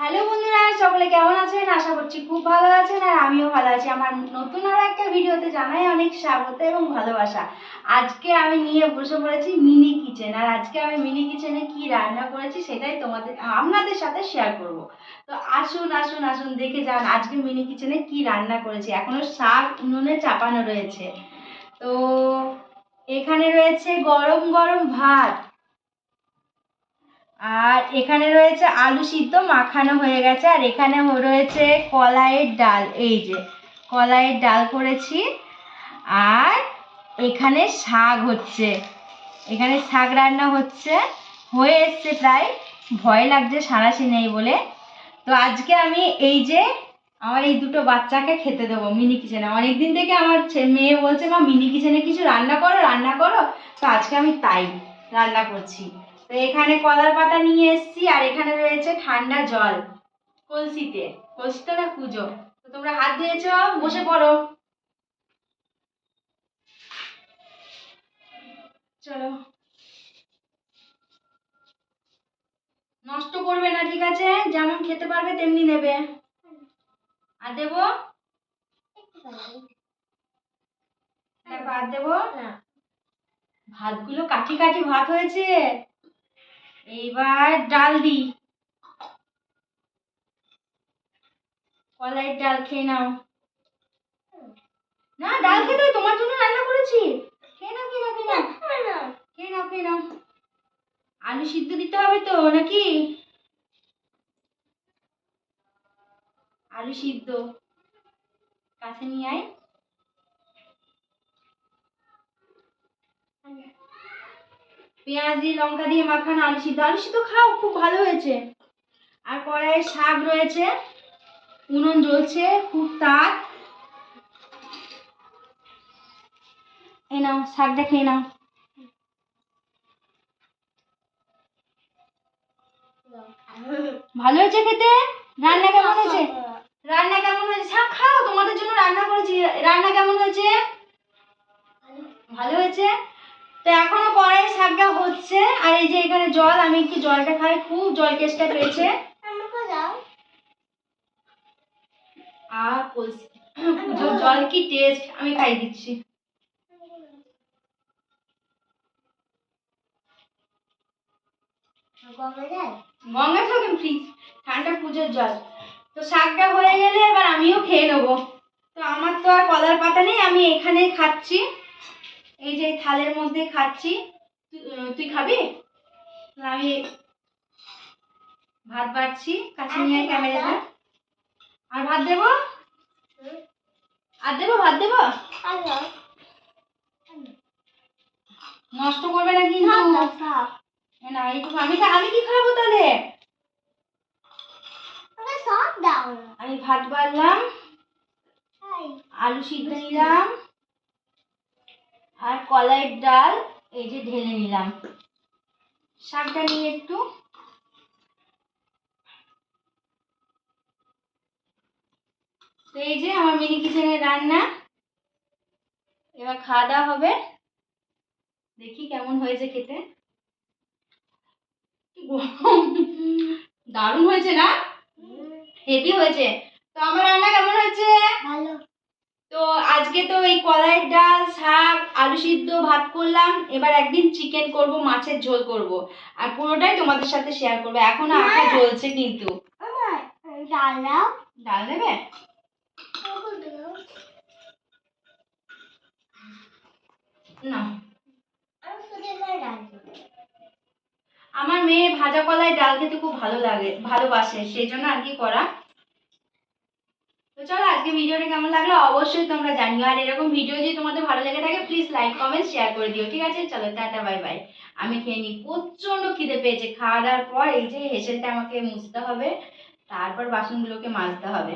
Hello বন্ধুরা, সকলে কেমন আছেন? আশা করছি খুব ভালো আছেন আর আমিও ভালো আছি। আমার নতুন আর একটা ভিডিওতে জানাই অনেক স্বাগত এবং ভালোবাসা। আজকে আমি নিয়ে বসে পড়েছি মিনি কিচেন। আর আজকে আমি মিনি কিচেনে কি রান্না করেছি সেটাই তোমাদের, আপনাদের সাথে শেয়ার করব। তো আসুন আসুন আসুন, দেখে যান আজকে মিনি কিচেনে কি রান্না করেছি। এখনও শাক উনুনে চাপানো রয়েছে। তো এখানে রয়েছে গরম গরম ভাত। আর এখানে রয়েছে আলু সিদ্ধ মাখানো হয়ে গেছে, আর এখানে রয়েছে কলাইয়ের ডাল। এই যে, কলাইয়ের ডাল করেছি। আর এখানে শাক হচ্ছে। এখানে শাক রান্না হচ্ছে। হয়ে এসছে প্রায়। ভয় লাগছে, সারাশি নেই বলে। তো আজকে আমি এই যে আমার এই দুটো বাচ্চাকে খেতে দেবো মিনি কিচেনে। অনেকদিন থেকে আমার মেয়ে বলছে, মা, মিনি কিচেনে কিছু রান্না করো রান্না করো। তো আজকে আমি তাই রান্না করছি। তো এখানে কলার পাতা নিয়ে এসেছি আর এখানে রয়েছে ঠান্ডা জল কলসিতে। কলসিতে না পুজো। তো তোমরা হাত ধুয়েছ বসে পড়ো। চলো। নষ্ট করবে না ঠিক আছে? যেমন খেতে পারবে তেমনি নেবে। আর দেবো? তারপর আর দেবো? ভাতগুলো কাঠি কাঠি ভাত হয়েছে। এইবার ডাল দিই। কলাইয়ের ডাল খেয়ে নাও। না, ডাল খেতে তোমার জন্য রান্না করেছি। খেয়ে নাও খেয়ে নাও খেয়ে নাও। খেয়ে নাও খেয়ে নাও। আলু সিদ্ধ দিতে হবে তো, নাকি? আলু সিদ্ধ। কাছে নিয়ে আয়। পেঁয়াজ দিয়ে লঙ্কা দিয়ে মাখানো আলু সিদ্ধ। আলু সিদ্ধ খাও, খুব ভালো হয়েছে। আর কড়াইয়ে শাক রয়েছে, উনুন জ্বলছে, খুব এই নাও, শাকটা খেয়ে নাও। ভালো হয়েছে খেতে? রান্না কেমন হয়েছে? রান্না কেমন হয়েছে? শাক খাও, তোমাদের জন্য রান্না করেছি। রান্না কেমন হয়েছে? ভালো হয়েছে? তো এখনও কড়াই শাকটা হচ্ছে। আর এই যে এখানে জল, আমি একটু জলটা খাই। খুব জল কেসটা পেয়েছে। জল কি টেস্ট আমি খাই দিচ্ছি। গঙ্গা থাকে ফ্রিজ ঠান্ডা পুজোর জল। তো শাকটা হয়ে গেলে এবার আমিও খেয়ে নেব। তো আমার তো আর কলার পাতা নেই, আমি এখানেই খাচ্ছি। এই যে থালের মধ্যে খাচ্ছি তুই- খাবি? আমি ভাত বাড়ছি কাছে নিয়ে ক্যামেরাটা আর ভাত দেবো? আর দেবো ভাত দেবো? নষ্ট করবে না কিন্তু। না এইটুকু আমি আমি কি খাব তাহলে? আমি ভাত বাড়লাম আলু সিদ্ধ নিলাম। আর কলাইয়ের ডাল এই যে ঢেলে নিলাম। শাকটা নিয়ে একটু। তো এই যে আমার মিনি কিচেনের রান্না। এবার খাওয়া দাওয়া হবে। দেখি কেমন হয়েছে খেতে। দারুণ হয়েছে না? হেভি হয়েছে। তো আমার রান্না কেমন হয়েছে? তো আজকে তো এই কলাইয়ের ডাল শাক আলু সিদ্ধ ভাত করলাম এবার একদিন চিকেন করব মাছের ঝোল করব। আর পুরোটাই তোমাদের সাথে শেয়ার করব। এখনও আঁকা জ্বলছে কিন্তু। ডাল দেবে? না। আমার মেয়ে ভাজা কলায় ডাল খেতে খুব ভালো লাগে ভালোবাসে সেই জন্য আর কি করা। চলো আজকে ভিডিওটা কেমন লাগল অবশ্যই তোমরা জানিও। আর এরকম ভিডিও যদি তোমাদের ভালো লেগে থাকে প্লিজ লাইক কমেন্ট শেয়ার করে দিও, ঠিক আছে? চলো, টাটা বাই বাই আমি খেয়ে নিই। প্রচণ্ড খিদে পেয়েছে। খাওয়া দাওয়ার পর এই যে হেসেলটা আমাকে মুছতে হবে, তারপর বাসনগুলোকে মাজতে হবে।